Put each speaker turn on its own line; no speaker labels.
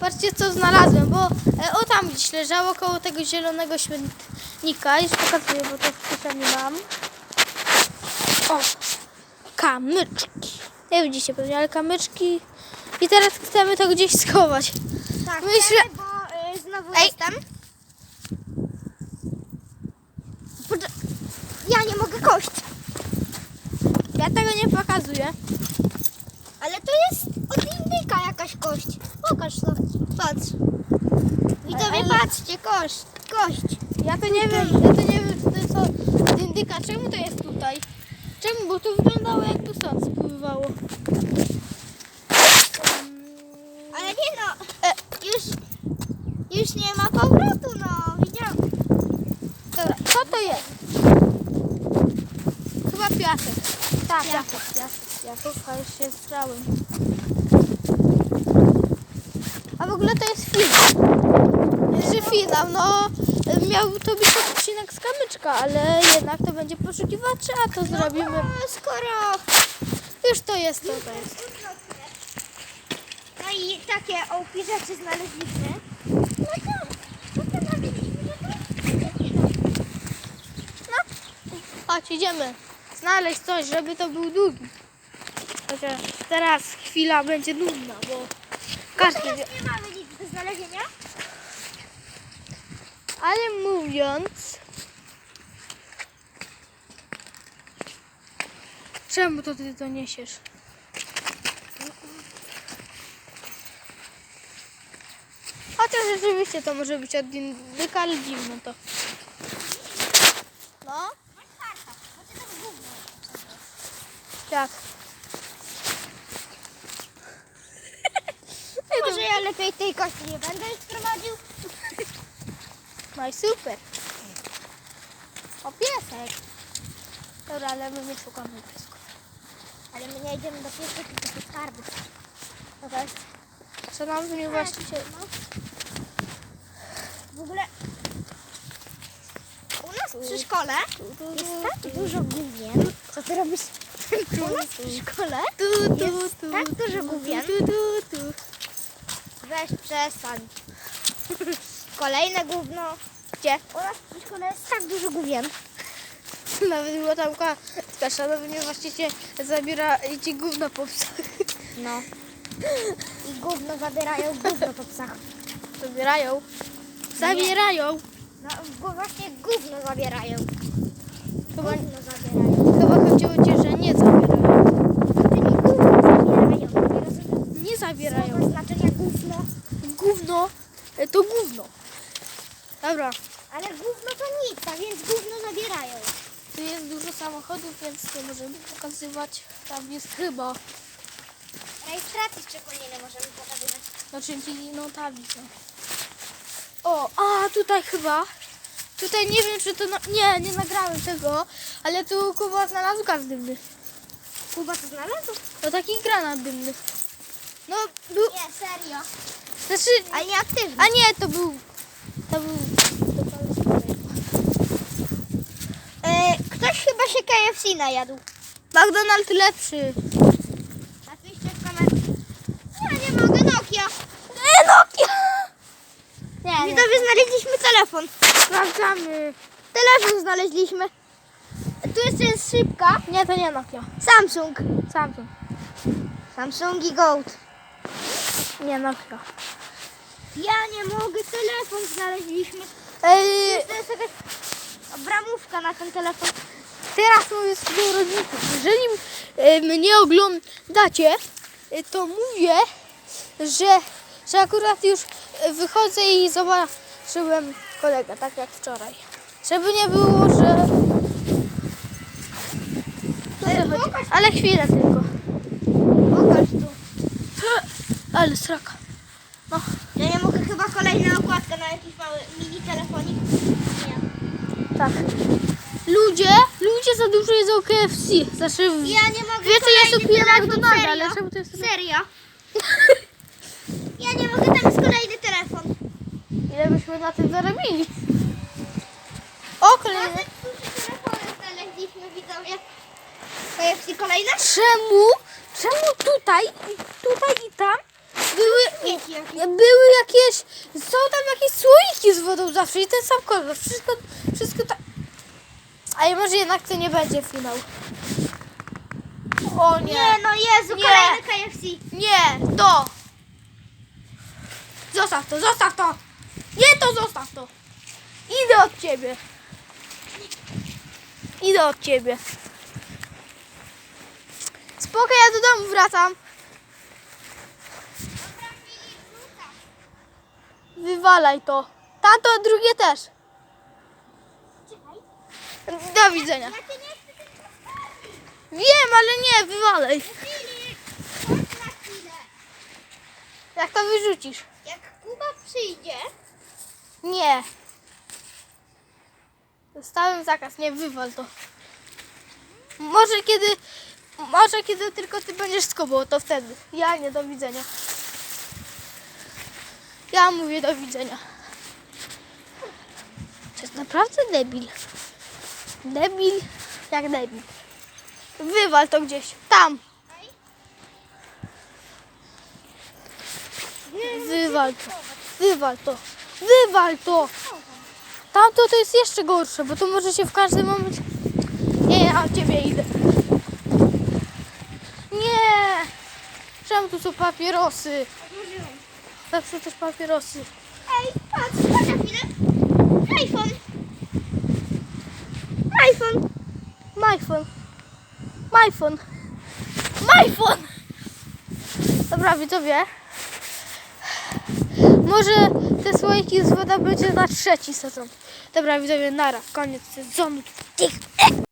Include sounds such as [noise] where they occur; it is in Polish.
Patrzcie co znalazłem, bo e, o tam gdzieś leżało koło tego zielonego śmietnika. Już pokazuję, bo to w kieszeni mam. O, kamyczki. Nie widzicie pewnie, ale kamyczki. I teraz chcemy to gdzieś schować.
Tak,
Myślę-
chcemy, bo y, znowu
Ej.
jestem. Ja nie mogę kość,
Ja tego nie pokazuję.
ale to jest indyka jakaś kość. Pokaż to, patrz. Widzowie, patrzcie, kość, kość.
Ja to nie wiem, ja to nie wiem, to jest od indyka. Czemu to jest tutaj? Czemu? Bo to wyglądało jakby stąd spływało.
Ale nie no, e, już, już nie ma powrotu, no, widziałam.
Dobra, co to jest? Chyba piasek. Tak,
Piasek.
piasek, piasek, piasek. A już się strałem. A w ogóle to jest film. Znaczy finał, no miał to być odcinek z kamyczka, ale jednak to będzie poszukiwacze, a to zrobimy.
No, skoro...
Już to jest, to, to jest.
No i takie OP rzeczy znaleźliśmy. No to, no to znaleźliśmy, no to...
Chodź, idziemy. Znaleźć coś, żeby to był długi. Chociaż teraz chwila będzie nudna, bo
Teraz nie mamy nic do znalezienia.
Ale mówiąc... Czemu to ty to niesiesz? Chociaż rzeczywiście to może być od indyka, ale dziwne to. No, tak.
Może ja lepiej tej kości nie będę już prowadził. [laughs]
No i super. O piesek. Dobra, ale my nie szukamy piesków.
Ale my nie idziemy do piesek, tylko do skarbów.
Tak. Co nam w nim właściciel?
No. W ogóle u nas przy szkole jest tak dużo gówien. Co ty robisz? U nas przy szkole jest tak dużo gówien. Weź przestań. [laughs] Kolejne gówno. Gdzie? U nas szkole jest tak dużo gówien. [laughs]
Nawet była tam ka- szanowny właściciel zabiera i ci gówno po psach. [laughs]
No. I gówno zabierają gówno po psach.
Zabierają. Zabierają.
No bo właśnie gówno zabierają.
Chyba,
Gówno zabierają.
chyba chodziło ci, że nie zabierają.
Tymi gówno zabierają. Nie
Nie zabierają.
Gówno.
E, to gówno. Dobra.
Ale gówno to nic, a więc gówno zabierają.
Tu jest dużo samochodów, więc nie możemy pokazywać. Tam jest chyba.
Rejestracji szczególnie nie możemy pokazywać.
Znaczy ci no tablica. O, a tutaj chyba. Tutaj nie wiem czy to. Na... Nie, nie nagrałem tego, ale tu Kuba znalazł gaz dymny.
Kuba to znalazł?
To taki granat dymny. No, był.
Nie, serio.
Znaczy.
A nie aktywny.
A nie, to był. To był.
E, ktoś chyba się KFC najadł.
McDonald's lepszy.
Napiszcie w kamerze. Ja nie mogę, Nokia.
E, Nokia! Nie, nie.
Widzowie, znaleźliśmy telefon.
Sprawdzamy.
Telefon znaleźliśmy. Tu jeszcze jest szybka.
Nie, to nie Nokia.
Samsung.
Samsung.
Samsung i Gold.
Nie Nokia.
Ja nie mogę, telefon znaleźliśmy.
Ej,
To jest jakaś bramówka na ten telefon.
teraz mówię swoim rodzicom, jeżeli e, mnie oglądacie, e, to mówię, że, że akurat już wychodzę i zobaczyłem kolegę, tak jak wczoraj. Żeby nie było, że...
E,
No,
pokaż.
Ale chwilę tylko.
Pokaż tu.
Ale sraka. No,
Ja nie mogę chyba kolejna okładka na jakiś mały mini telefonik. Nie.
tak. Ludzie, ludzie za dużo jedzą KFC. Znaczy,
Ja nie mogę
Więcej jest
telefon,
McDonalda, ale czemu to jest...
Serio? [laughs] Ja nie mogę, tam jest kolejny telefon.
Ile byśmy na tym zarobili? O, kolejny.
Znaleźliśmy, widzowie. KFC kolejne?
Czemu, czemu tutaj, i tutaj i tam były
jakieś.
Są tam jakieś słoiki z wodą zawsze i ten sam kolor. Wszystko, wszystko tak. A może jednak to nie będzie finał. O nie.
Nie, no Jezu,
Nie.
kolejny KFC.
Nie, to. Zostaw to, zostaw to. Nie, to zostaw to. Idę od ciebie. Idę od ciebie. Spoko, ja do domu wracam. Wywalaj to. Tamto drugie też. Do widzenia. Wiem, ale nie, wywalaj. Jak to wyrzucisz?
Jak Kuba przyjdzie,
Nie. Dostałem zakaz, nie wywal to. Może kiedy, może kiedy tylko ty będziesz z Kubą, to wtedy. Ja nie, do widzenia. Ja mówię do widzenia. To jest naprawdę debil. Debil, jak debil. Wywal to gdzieś, tam. Wywal to, wywal to, wywal to. Tamto to jest jeszcze gorsze, bo to może się w każdym momencie... Nie, ja od ciebie idę. Nie! Czemu tu są papierosy?
odłożyłem.
Zawsze też papierosy.
Ej, patrz, chodź na chwilę. iPhone. iPhone.
MyPhone. MyPhone. MyPhone! Dobra, widzowie. Może te słoiki z woda będzie na trzeci sezon. Dobra, widzowie, nara. Koniec sezonu.